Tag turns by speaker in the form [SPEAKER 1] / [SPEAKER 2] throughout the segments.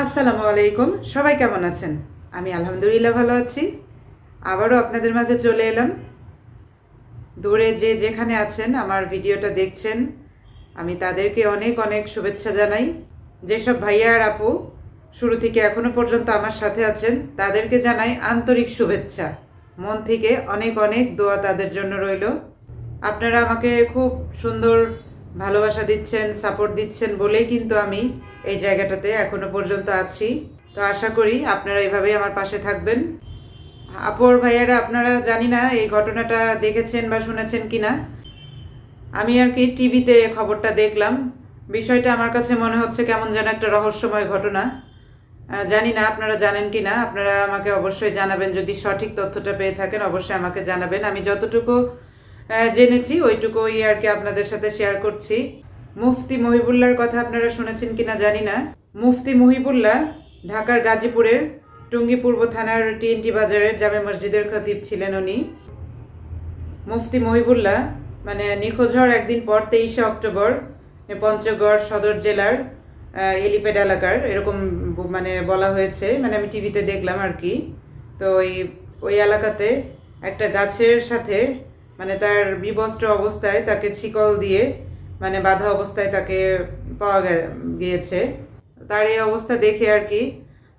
[SPEAKER 1] আসসালামু আলাইকুম। সবাই কেমন আছেন? আমি আলহামদুলিল্লাহ ভালো আছি। আবারও আপনাদের মাঝে চলে এলাম। দূরে যে যেখানে আছেন, আমার ভিডিওটা দেখছেন, আমি তাদেরকে অনেক অনেক শুভেচ্ছা জানাই। যেসব ভাইয়া আর আপু শুরু থেকে এখনও পর্যন্ত আমার সাথে আছেন, তাদেরকে জানাই আন্তরিক শুভেচ্ছা। মন থেকে অনেক অনেক দোয়া তাদের জন্য রইল। আপনারা আমাকে খুব সুন্দর ভালোবাসা দিচ্ছেন সাপোর্ট দিচ্ছেন বলেই কিন্তু আমি এই জায়গাটাতে এখনও পর্যন্ত আছি। তো আশা করি আপনারা এভাবেই আমার পাশে থাকবেন। আপর ভাইয়ারা, আপনারা জানি না এই ঘটনাটা দেখেছেন বা শুনেছেন কি না আমি আর কি টিভিতে খবরটা দেখলাম। বিষয়টা আমার কাছে মনে হচ্ছে কেমন যেন একটা রহস্যময় ঘটনা। জানি না আপনারা জানেন কি না আপনারা আমাকে অবশ্যই জানাবেন। যদি সঠিক তথ্যটা পেয়ে থাকেন, অবশ্যই আমাকে জানাবেন। আমি যতটুকু জেনেছি, ওইটুকুই আর কি আপনাদের সাথে শেয়ার করছি। মুফতি মহিবুল্লার কথা আপনারা শুনেছেন কিনা জানি না। মুফতি মহিবুল্লাহ ঢাকার গাজীপুরের টুঙ্গি পূর্ব থানার টিএনটি বাজারের জামে মসজিদের খতিব ছিলেন উনি। মুফতি মহিবুল্লাহ মানে নিখোঁজ হওয়ার একদিন পর তেইশে অক্টোবর পঞ্চগড় সদর জেলার এলিপেড এলাকার, এরকম মানে বলা হয়েছে মানে আমি টিভিতে দেখলাম আর কি। তো ওই ওই এলাকাতে একটা গাছের সাথে মানে তার বিবস্ত্র অবস্থায় তাকে শিকল দিয়ে মানে বাধা অবস্থায় তাকে পাওয়া গিয়েছে। তার এই অবস্থা দেখে আর কি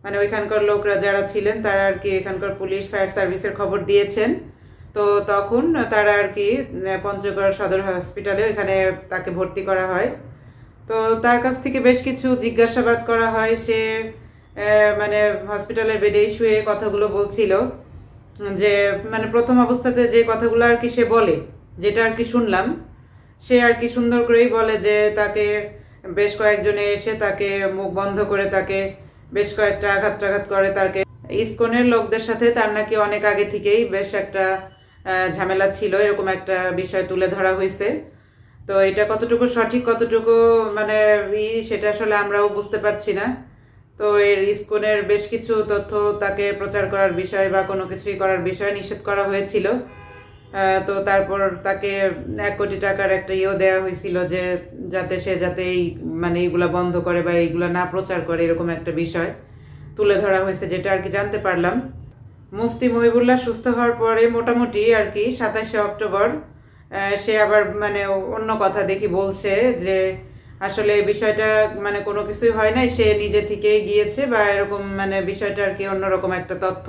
[SPEAKER 1] মানে ওইখানকার লোকরা যারা ছিলেন তারা আর কি এখানকার পুলিশ, ফায়ার সার্ভিসের খবর দিয়েছেন। তো তখন তারা আর কি পঞ্চগড় সদর হসপিটালে এখানে তাকে ভর্তি করা হয়। তো তার কাছ থেকে বেশ কিছু জিজ্ঞাসাবাদ করা হয়। সে মানে হসপিটালের বেডেই শুয়ে কথাগুলো বলছিল যে মানে প্রথম অবস্থাতে যে কথাগুলো আর কি সে বলে, যেটা আর কি শুনলাম সে আর কি সুন্দর করেই বলে যে তাকে বেশ কয়েকজনে এসে তাকে মুখ বন্ধ করে তাকে বেশ কয়েকটা আঘাত টাঘাত করে তাকে ইসকনের লোকদের সাথে তার নাকি অনেক আগে থেকেই বেশ একটা ঝামেলা ছিল, এরকম একটা বিষয় তুলে ধরা হয়েছে। তো এটা কতটুকু সঠিক, কতটুকু মানে সেটা আসলে আমরাও বুঝতে পারছি না। তো এর ইসকনের বেশ কিছু তথ্য তাকে প্রচার করার বিষয় বা কোনো কিছুই করার বিষয় নিষেধ করা হয়েছিল। তো তারপর তাকে এক কোটি টাকার একটা ইয়েও দেওয়া হয়েছিল যে যাতে সে যাতে এই মানে এইগুলা বন্ধ করে বা এইগুলা না প্রচার করে, এরকম একটা বিষয় তুলে ধরা হয়েছে যেটা আর কি জানতে পারলাম। মুফতি মহিবুল্লাহ সুস্থ হওয়ার পরে মোটামুটি আর কি সাতাশে অক্টোবর সে আবার মানে অন্য কথা দেখি বলছে যে আসলে বিষয়টা মানে কোনো কিছুই হয় নাই, সে নিজে থেকেই গিয়েছে বা এরকম মানে বিষয়টা আর কি অন্যরকম একটা তথ্য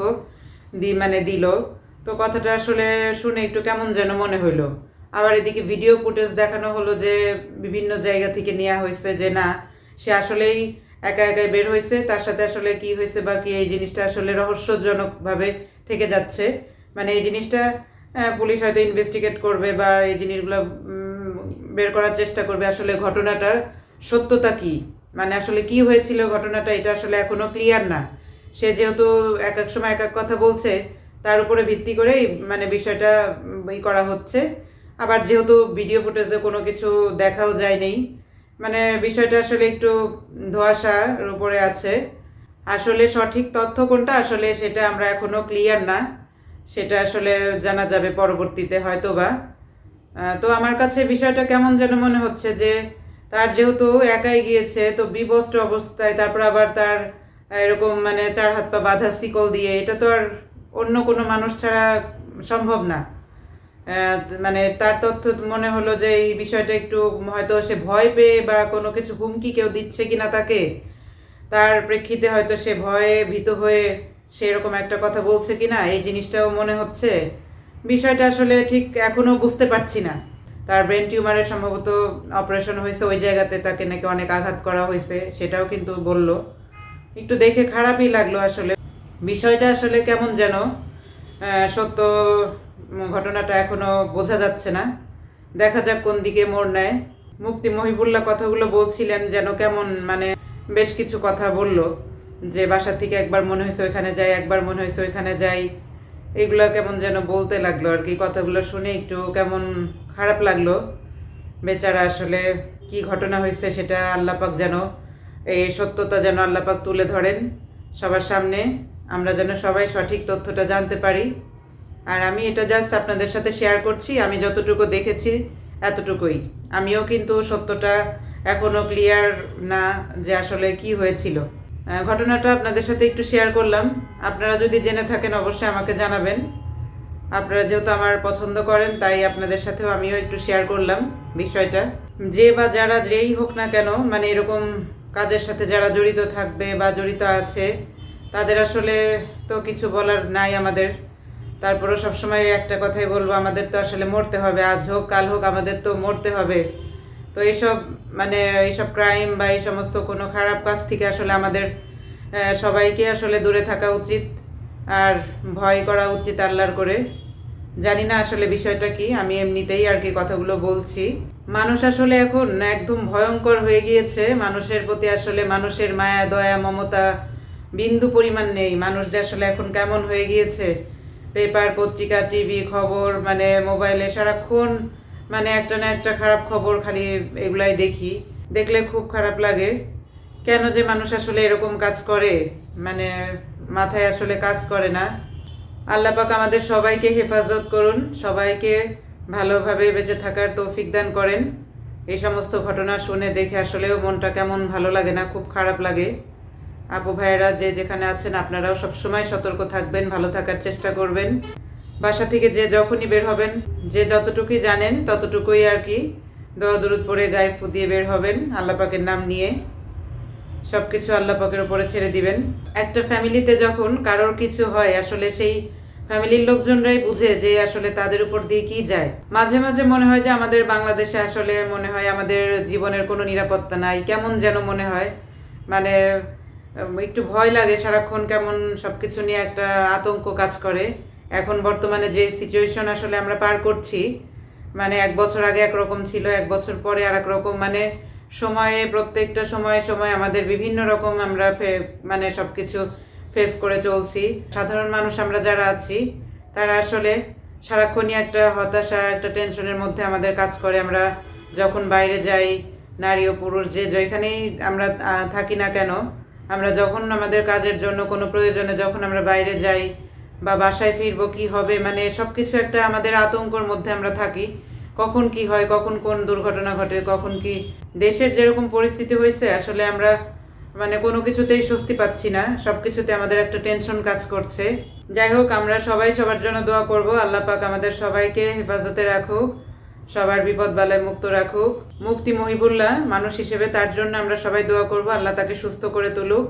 [SPEAKER 1] দি মানে দিল। তো কথাটা আসলে শুনে একটু কেমন যেন মনে হলো আবার এদিকে ভিডিও ফুটেজ দেখানো হলো যে বিভিন্ন জায়গা থেকে নেওয়া হয়েছে যে না, সে আসলেই একা একাই বের হয়েছে, তার সাথে আসলে কি হয়েছে বা কি এই জিনিসটা আসলে রহস্যজনকভাবে থেকে যাচ্ছে। মানে এই জিনিসটা পুলিশ হয়তো ইনভেস্টিগেট করবে বা এই জিনিসগুলো বের করার চেষ্টা করবে। আসলে ঘটনাটার সত্যতা কি? মানে আসলে কি হয়েছিল ঘটনাটা এটা আসলে এখনও ক্লিয়ার না। সে যেহেতু এক এক সময় এক এক কথা বলছে তার উপরে ভিত্তি করেই মানে বিষয়টা ই করা হচ্ছে। আবার যেহেতু ভিডিও ফুটেজে কোনো কিছু দেখাও যায়নি মানে বিষয়টা আসলে একটু ধোঁয়াশার উপরে আছে। আসলে সঠিক তথ্য কোনটা? আসলে সেটা আমরা এখনও ক্লিয়ার না। সেটা আসলে জানা যাবে পরবর্তীতে হয়তো বা তো আমার কাছে বিষয়টা কেমন যেন মনে হচ্ছে যে, তার যেহেতু একাই গিয়েছে, তো বিবস্ত্র অবস্থায়, তারপর আবার তার এরকম মানে চার হাত পা বাঁধা শিকল দিয়ে, এটা তো আর অন্য কোনো মানুষ ছাড়া সম্ভব না। মানে তার তথ্য মনে হলো যে এই বিষয়টা একটু হয়তো সে ভয় পেয়ে বা কোনো কিছু হুমকি কেউ দিচ্ছে কিনা তাকে, তার প্রেক্ষিতে হয়তো সে ভয়ে ভীত হয়ে সে এরকম একটা কথা বলছে কিনা, এই জিনিসটাও মনে হচ্ছে। বিষয়টা আসলে ঠিক এখনও বুঝতে পারছি না। তার ব্রেন টিউমারের সম্ভবত অপারেশন হয়েছে, ওই জায়গাতে তাকে নাকি অনেক আঘাত করা হয়েছে, সেটাও কিন্তু বলল। একটু দেখে খারাপই লাগল আসলে। বিষয়টা আসলে কেমন যেন সত্য ঘটনাটা এখনও বোঝা যাচ্ছে না। দেখা যাক কোন দিকে মোড় নেয়। মুক্তি মহিবুল্লাহ কথাগুলো বলছিলেন যেন কেমন মানে বেশ কিছু কথা বলল, যে বাসা থেকে একবার মনে হয়েছে ওইখানে যাই, একবার মনে হয়েছে ওইখানে যাই। এগুলো কেমন যেন বলতে লাগল আর কি, কথাগুলো শুনে একটু কেমন খারাপ লাগল। বেচারা আসলে কি ঘটনা হয়েছে সেটা আল্লাপাক যেন, এই সত্যতা যেন আল্লাপাক তুলে ধরেন সবার সামনে। আমরা যেন সবাই সঠিক তথ্যটা জানতে পারি। আর আমি এটা জাস্ট আপনাদের সাথে শেয়ার করছি, আমি যতটুকু দেখেছি এতটুকুই। আমিও কিন্তু সত্যটা এখনও ক্লিয়ার না যে আসলে কি হয়েছিল। ঘটনাটা আপনাদের সাথে একটু শেয়ার করলাম। আপনারা যদি জেনে থাকেন অবশ্যই আমাকে জানাবেন। আপনারা যেহেতু আমার পছন্দ করেন, তাই আপনাদের সাথেও আমিও একটু শেয়ার করলাম বিষয়টা। যে বা যারা যেই হোক না কেন মানে এরকম কাজের সাথে যারা জড়িত থাকবে বা জড়িত আছে তাদের আসলে তো কিছু বলার নাই আমাদের। তারপরেও সবসময় একটা কথাই বলব, আমাদের তো আসলে মরতে হবে, আজ হোক কাল হোক আমাদের তো মরতে হবে। তো এইসব মানে এইসব ক্রাইম বা এই সমস্ত কোনো খারাপ কাজ থেকে আসলে আমাদের সবাইকে আসলে দূরে থাকা উচিত আর ভয় করা উচিত আল্লাহর করে। জানি না আসলে বিষয়টা কি, আমি এমনিতেই আর কি কথাগুলো বলছি। মানুষ আসলে এখন একদম ভয়ঙ্কর হয়ে গিয়েছে। মানুষের প্রতি আসলে মানুষের মায়া, দয়া, মমতা বিন্দু পরিমাণ নেই। মানুষ যে আসলে এখন কেমন হয়ে গিয়েছে? পেপার, পত্রিকা, টিভি, খবর মানে মোবাইলে সারাক্ষণ মানে একটা না একটা খারাপ খবর খালি এগুলাই দেখি। দেখলে খুব খারাপ লাগে। কেন যে মানুষ আসলে এরকম কাজ করে? মানে মাথায় আসলে কাজ করে না। আল্লাহ পাক আমাদের সবাইকে হেফাজত করুন, সবাইকে ভালোভাবে বেঁচে থাকার তৌফিক দান করেন। এই সমস্ত ঘটনা শুনে দেখে আসলেও মনটা কেমন ভালো লাগে না, খুব খারাপ লাগে। আপু ভাইয়েরা, যে যেখানে আছেন আপনারাও সবসময় সতর্ক থাকবেন, ভালো থাকার চেষ্টা করবেন। বাসা থেকে যে যখনই বের হবেন, যে যতটুকুই জানেন ততটুকুই আর কি দোয়া দূরত পরে গায়ে ফু দিয়ে বের হবেন, আল্লাহ পাকের নাম নিয়ে সব কিছু আল্লাহ পাকের উপরে ছেড়ে দিবেন। একটা ফ্যামিলিতে যখন কারোর কিছু হয়, আসলে সেই ফ্যামিলির লোকজনরাই বুঝে যে আসলে তাদের উপর দিয়ে কি যায়। মাঝে মাঝে মনে হয় যে আমাদের বাংলাদেশে আসলে মনে হয় আমাদের জীবনের কোনো নিরাপত্তা নাই, কেমন যেন মনে হয়। মানে একটু ভয় লাগে সারাক্ষণ কেমন সব কিছু নিয়ে একটা আতঙ্ক কাজ করে। এখন বর্তমানে যে সিচুয়েশন আসলে আমরা পার করছি মানে এক বছর আগে একরকম ছিল, এক বছর পরে আর এক রকম মানে সময়ে, প্রত্যেকটা সময়ে সময়ে আমাদের বিভিন্ন রকম আমরা মানে সব কিছু ফেস করে চলছি। সাধারণ মানুষ আমরা যারা আছি, তারা আসলে সারাক্ষণই একটা হতাশা, একটা টেনশনের মধ্যে আমাদের কাজ করে। আমরা যখন বাইরে যাই, নারী ও পুরুষ, যে, যেখানেই আমরা থাকি না কেন আমরা যখন আমাদের কাজের জন্য কোনো প্রয়োজনে যখন আমরা বাইরে যাই বা বাসায় ফিরবো, কি হবে? মানে সব কিছু একটা আমাদের আতঙ্কর মধ্যে আমরা থাকি। কখন কি হয়, কখন কোন দুর্ঘটনা ঘটে, কখন কি? দেশের যেরকম পরিস্থিতি হয়েছে, আসলে আমরা মানে কোনো কিছুতেই স্বস্তি পাচ্ছি না। সব কিছুতে আমাদের একটা টেনশন কাজ করছে। যাই হোক, আমরা সবাই সবার জন্য দোয়া করব। আল্লাহ পাক আমাদের সবাইকে হেফাজতে রাখুক। সবার বিপদ বালায় মুক্ত রাখুক। মুফতি মহিবুল্লাহ, মানুষ হিসেবে তার জন্য আমরা সবাই দোয়া করব, আল্লাহ তাকে সুস্থ করে তুলুক।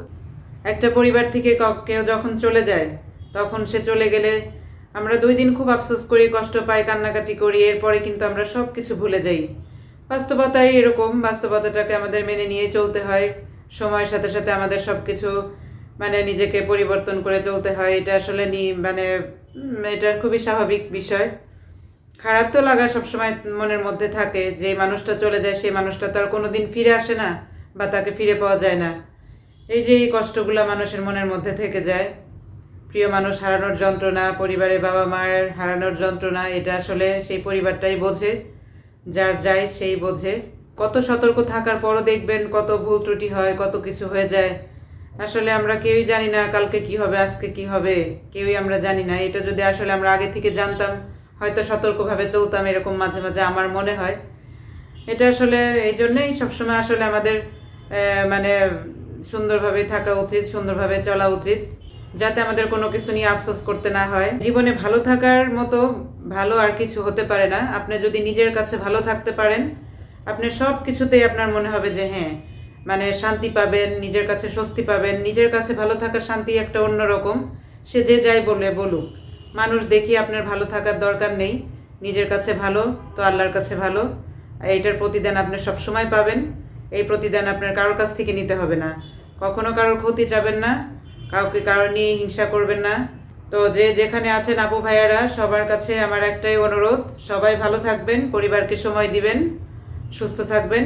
[SPEAKER 1] একটা পরিবার থেকে কেউ যখন চলে যায়, তখন সে চলে গেলে আমরা দুই দিন খুব আফসোস করি, কষ্ট পাই, কান্নাকাটি করি, এরপরে কিন্তু আমরা সব কিছু ভুলে যাই। বাস্তবতাই এরকম, বাস্তবতাটাকে আমাদের মেনে নিয়ে চলতে হয়। সময়ের সাথে সাথে আমাদের সব কিছু মানে নিজেকে পরিবর্তন করে চলতে হয়। এটা আসলে নি মানে এটা খুবই স্বাভাবিক বিষয়। খারাপ তো লাগা সবসময় মনের মধ্যে থাকে, যে মানুষটা চলে যায়, সেই মানুষটা তো আর কোনোদিন ফিরে আসে না বা তাকে ফিরে পাওয়া যায় না। এই যে এই কষ্টগুলো মানুষের মনের মধ্যে থেকে যায়। প্রিয় মানুষ, হারানোর যন্ত্রণা পরিবারে বাবা মায়ের হারানোর যন্ত্রণা, এটা আসলে সেই পরিবারটাই বোঝে। যার যায় সেই বোঝে। কত সতর্ক থাকার পরও দেখবেন কত ভুল ত্রুটি হয়, কত কিছু হয়ে যায়। আসলে আমরা কেউই জানি না কালকে কি হবে, আজকে কি হবে, কেউই আমরা জানি না। এটা যদি আসলে আমরা আগে থেকে জানতাম হয়তো সতর্কভাবে চলতাম, এরকম মাঝে মাঝে আমার মনে হয়। এটা আসলে এই জন্যই সবসময় আসলে আমাদের মানে সুন্দরভাবে থাকা উচিত, সুন্দরভাবে চলা উচিত, যাতে আমাদের কোনো কিছু নিয়ে আফসোস করতে না হয়। জীবনে ভালো থাকার মতো ভালো আর কিছু হতে পারে না। আপনি যদি নিজের কাছে ভালো থাকতে পারেন, আপনি সব কিছুতেই আপনার মনে হবে যে হ্যাঁ মানে শান্তি পাবেন, নিজের কাছে স্বস্তি পাবেন, নিজের কাছে ভালো থাকার শান্তি একটা অন্যরকম। সে যে যাই বলে বলুক। মানুষ দেখি আপনার ভালো থাকার দরকার নেই, নিজের কাছে ভালো, তো আল্লাহর কাছে ভালো। এইটার প্রতিদান আপনি সবসময় পাবেন, এই প্রতিদান আপনার কারোর কাছ থেকে নিতে হবে না। কখনো কারোর ক্ষতি চাবেন না, কাউকে কারও নিয়ে হিংসা করবেন না। তো যে যেখানে আছেন আপু ভাইয়ারা, সবার কাছে আমার একটাই অনুরোধ, সবাই ভালো থাকবেন, পরিবারকে সময় দিবেন, সুস্থ থাকবেন।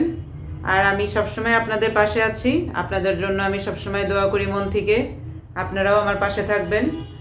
[SPEAKER 1] আর আমি সবসময় আপনাদের পাশে আছি, আপনাদের জন্য আমি সবসময় দোয়া করি মন থেকে। আপনারাও আমার পাশে থাকবেন।